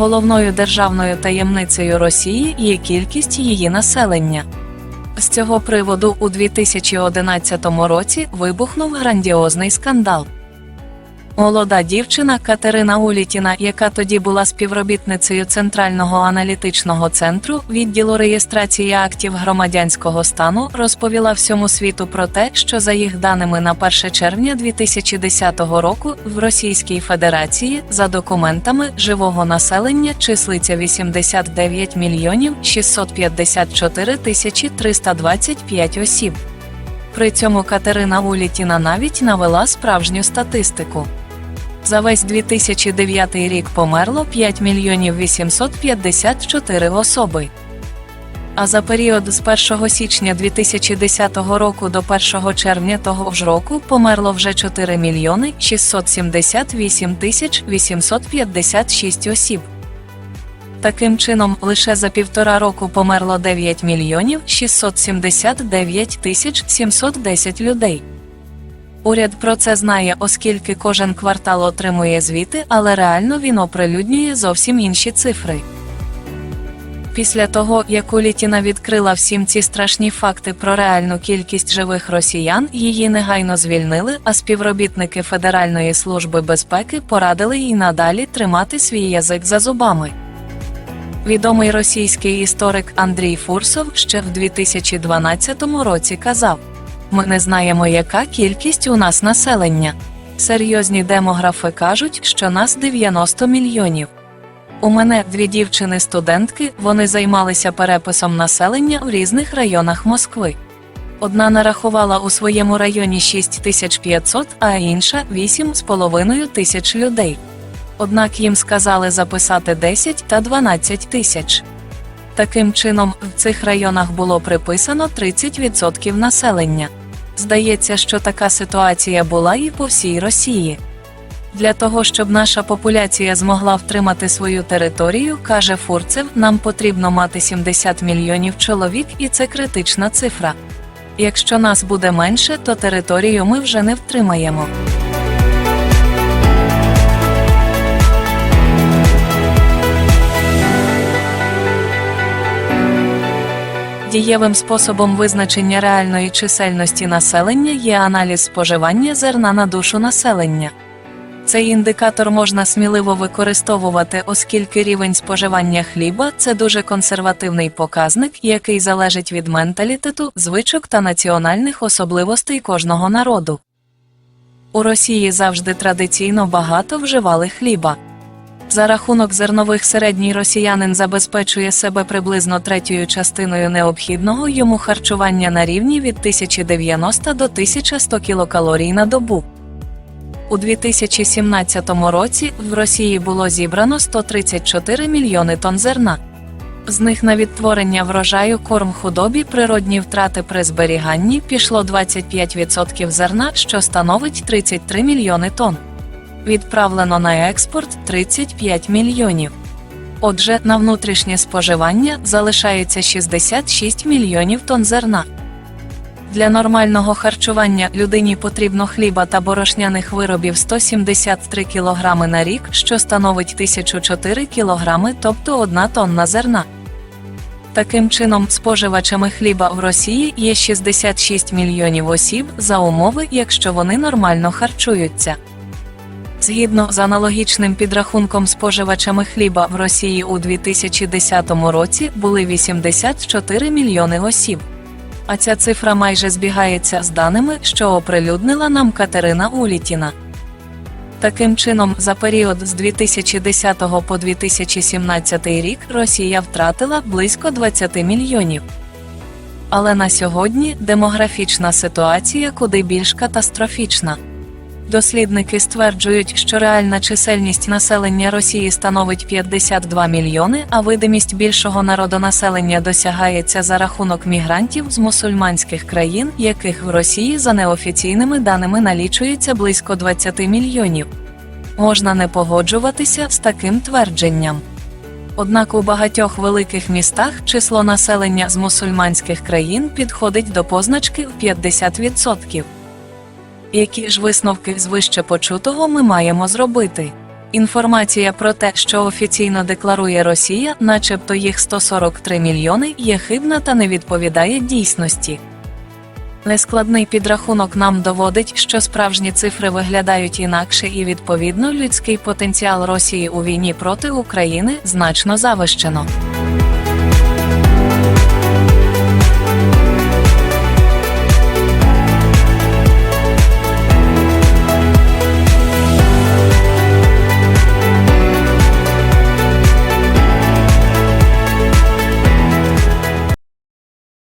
головною державною таємницею Росії є кількість її населення. З цього приводу у 2011 році вибухнув грандіозний скандал. Молода дівчина Катерина Улітіна, яка тоді була співробітницею Центрального аналітичного центру відділу реєстрації актів громадянського стану, розповіла всьому світу про те, що за їх даними на 1 червня 2010 року в Російській Федерації за документами живого населення числиться 89 мільйонів 654 тисячі 325 осіб. При цьому Катерина Улітіна навіть навела справжню статистику. За весь 2009 рік померло 5 мільйонів 854 особи. А за період з 1 січня 2010 року до 1 червня того ж року померло вже 4 мільйони 678 тисяч 856 осіб. Таким чином, лише за півтора року померло 9 мільйонів 679 тисяч 710 людей. Уряд про це знає, оскільки кожен квартал отримує звіти, але реально він оприлюднює зовсім інші цифри. Після того, як Улітіна відкрила всім ці страшні факти про реальну кількість живих росіян, її негайно звільнили, а співробітники Федеральної служби безпеки порадили їй надалі тримати свій язик за зубами. Відомий російський історик Андрій Фурсов ще в 2012 році казав: Ми не знаємо, яка кількість у нас населення. Серйозні демографи кажуть, що нас 90 мільйонів. У мене дві дівчини-студентки, вони займалися переписом населення в різних районах Москви. Одна нарахувала у своєму районі 6500, а інша 8,5 тисяч людей. Однак їм сказали записати 10 та 12 тисяч. Таким чином, в цих районах було приписано 30% населення. Здається, що така ситуація була і по всій Росії. Для того, щоб наша популяція змогла втримати свою територію, каже Фурцев, нам потрібно мати 70 мільйонів чоловік, і це критична цифра. Якщо нас буде менше, то територію ми вже не втримаємо. Дієвим способом визначення реальної чисельності населення є аналіз споживання зерна на душу населення. Цей індикатор можна сміливо використовувати, оскільки рівень споживання хліба це дуже консервативний показник, який залежить від менталітету, звичок та національних особливостей кожного народу. У Росії завжди традиційно багато вживали хліба. За рахунок зернових середній росіянин забезпечує себе приблизно третьою частиною необхідного йому харчування на рівні від 1090 до 1100 кілокалорій на добу. У 2017 році в Росії було зібрано 134 мільйони тонн зерна. З них на відтворення врожаю корм худобі природні втрати при зберіганні пішло 25% зерна, що становить 33 мільйони тонн. Відправлено на експорт 35 мільйонів. Отже, на внутрішнє споживання залишається 66 мільйонів тонн зерна. Для нормального харчування людині потрібно хліба та борошняних виробів 173 кг на рік, що становить 1004 кг, тобто 1 тонна зерна. Таким чином, споживачами хліба в Росії є 66 мільйонів осіб за умови, якщо вони нормально харчуються. Згідно з аналогічним підрахунком споживачами хліба в Росії у 2010 році були 84 мільйони осіб. А ця цифра майже збігається з даними, що оприлюднила нам Катерина Улітіна. Таким чином, за період з 2010 по 2017 рік Росія втратила близько 20 мільйонів. Але на сьогодні демографічна ситуація куди більш катастрофічна. Дослідники стверджують, що реальна чисельність населення Росії становить 52 мільйони, а видимість більшого народонаселення досягається за рахунок мігрантів з мусульманських країн, яких в Росії за неофіційними даними налічується близько 20 мільйонів. Можна не погоджуватися з таким твердженням. Однак у багатьох великих містах число населення з мусульманських країн підходить до позначки в 50%. Які ж висновки з вище почутого ми маємо зробити? Інформація про те, що офіційно декларує Росія, начебто їх 143 мільйони, є хибна та не відповідає дійсності. Нескладний підрахунок нам доводить, що справжні цифри виглядають інакше і відповідно людський потенціал Росії у війні проти України значно завищено.